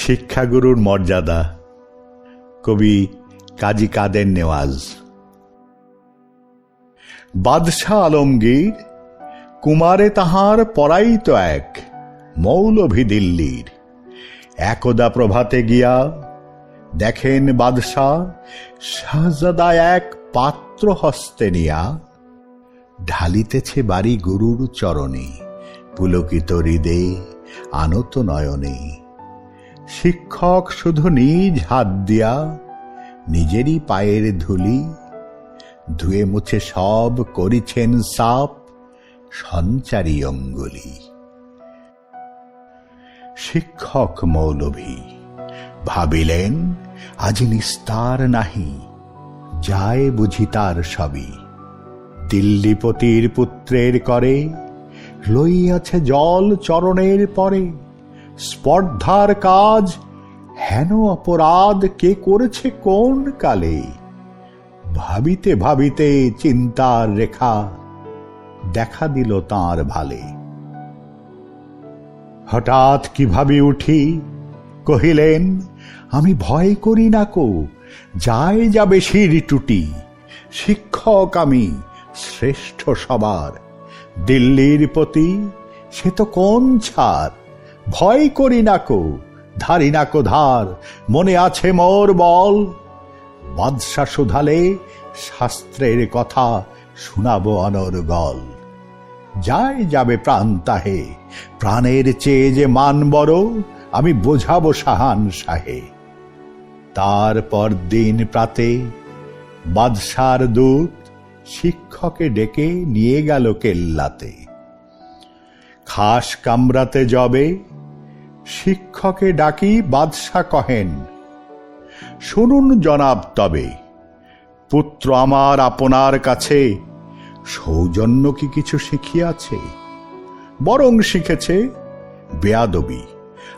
শিক্ষাগুরুর মর্যাদা। কবি কাজী কাদের নেওয়াজ। বাদশাহ আলমগীর কুমারে তাহার পরাইত এক মৌলভী দিল্লির। একদা প্রভাতে গিয়া দেখেন বাদশাহ শাহজাদা এক পাত্র হস্তে নিয়া। ঢালিতেছে বাড়ি গুরুর চরণে, পুলকিত হৃদে আনত নয়নে। শিক্ষক শুধু নিজ হাত দিয়া, নিজেরই পায়ের ধুলি, ধুয়ে মুছে সব করিছেন সাপ, সঞ্চারী অঙ্গুলি। শিক্ষক মৌলভী, ভাবিলেন, আজি নিস্তার নাহি, যায় বুঝি তার সবই। দিল্লিপতির পুত্রের করে লইয়াছে জল চরণের পরে। স্পর্ধার কাজ, হেন অপরাধ কে করেছে কোন কালে? ভাবিতে ভাবিতে চিন্তার রেখা দেখা দিল তাঁর ভালে। হঠাৎ কি ভাবি উঠি? কহিলেন, আমি ভয় করি না কো, যায় যাবে শির টুটি। শিক্ষক আমি, শ্রেষ্ঠ সবার। দিল্লির প্রতি সে তো কোন ছাড়? ভয় করি না কো, ধারি না কো ধার, মনে আছে মোর বল। বাদশা শুধালে শাস্ত্রের কথা শোনাবো অনর্গল যায় যাবে প্রাণ তাহে, প্রাণের চেয়ে যে মান বড়, আমি বোঝাবো সাহান সাহে। তারপর দিন প্রাতে বাদশার দূত শিক্ষকে ডেকে নিয়ে গেল কেল্লাতে। খাস কামরাতে যবে শিক্ষকে ডাকি বাদশা কহেন, শুনুন জনাব তবে, পুত্র আমার আপনার কাছে সৌজন্য কি কিছু শিখিয়াছে? বরং শিখেছে বেয়াদবি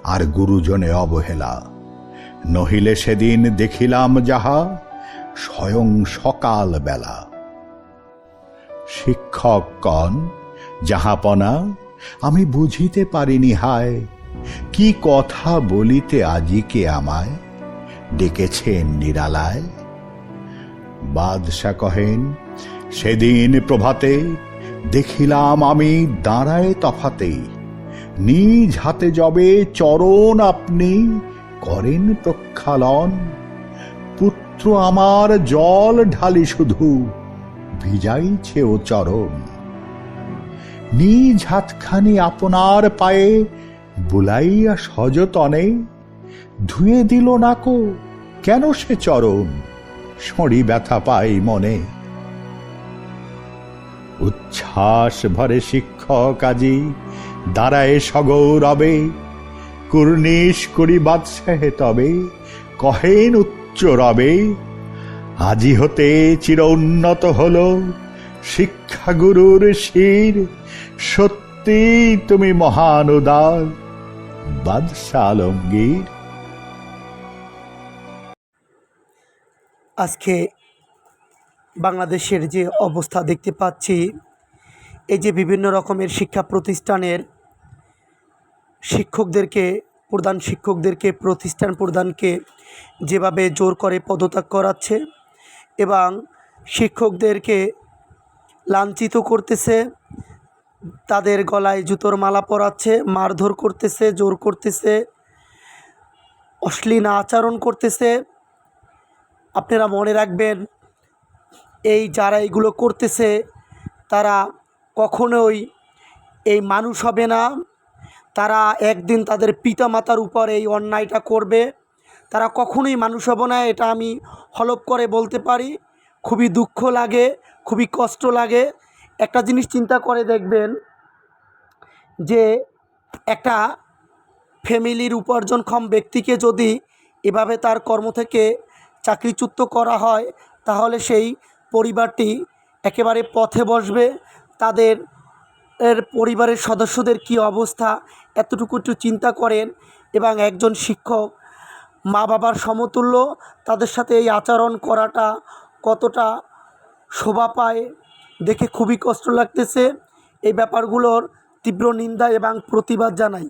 আর গুরুজনে অবহেলা। নহিলে সেদিন দেখিলাম যাহা স্বয়ং সকাল বেলা শিক্ষক কন যাহাপনা আমি বুঝিতে পারিনি হায় কি কথা বলিতে আজিকে আমায়? ডেকেছেন নিরালায়। বাদশা কহেন, সেদিন প্রভাতে দেখিলাম আমি দাঁড়ায় তফাতে। নিজ হাতে যবে চরণ আপনি করেন প্রক্ষালন। পুত্র আমার জল ঢালি শুধু, ভিজাইছে ও চরণ। নিজ হাতখানি আপনার পায়ে বুলাইয়া সযতনে ধুয়ে দিল নাকো, কেন সে চরণ? সঁড়ি ব্যথা পাই মনে। উচ্ছ্বাস ভরে শিক্ষক আজি, দাঁড়ায় সগৌরবে কুর্নিশ করি বাদশাহে তবে, কহেন উচ্চ রবে, আজি হতে চির উন্নত হল, শিক্ষাগুরুর শির সত্যি তুমি মহান উদার। বাদশাহ আলমগীর আজকে বাংলাদেশের যে অবস্থা দেখতে পাচ্ছি, এই যে বিভিন্ন রকমের শিক্ষা প্রতিষ্ঠানের শিক্ষকদেরকে প্রধান শিক্ষকদেরকে, প্রতিষ্ঠান প্রধানকে যেভাবে জোর করে পদত্যাগ করাচ্ছে এবং শিক্ষকদেরকে লাঞ্ছিত করতেছে তাদের গলায় জুতোর মালা পরাচ্ছে, মারধর করতেছে, জোর করতেছে, অশ্লীল আচরণ করতেছে। আপনারা মনে রাখবেন, এই যারা এগুলো করতেছে, তারা কখনোই এই মানুষ হবে না। তারা একদিন তাদের পিতামাতার উপর এই অন্যায়টা করবে। তারা কখনোই মানুষ হবে না, এটা আমি হলপ করে বলতে পারি। খুবই দুঃখ লাগে, খুবই কষ্ট লাগে। একটা জিনিস চিন্তা করে দেখবেন যে একটা ফ্যামিলির উপার্জনক্ষম ব্যক্তিকে যদি এভাবে তার কর্ম থেকে চাকরিচ্যুত করা হয়, তাহলে সেই পরিবারটি একেবারে পথে বসবে। তাদের এর পরিবারের সদস্যদের কি অবস্থা, এতটুকু একটু চিন্তা করেন এবং একজন শিক্ষক মা বাবার সমতুল্য, তাদের সাথে এই আচরণ করাটা কতটা শোভা পায়। দেখে খুবই কষ্ট লাগতেছে। এই ব্যাপারগুলোর তীব্র নিন্দা এবং প্রতিবাদ জানাই।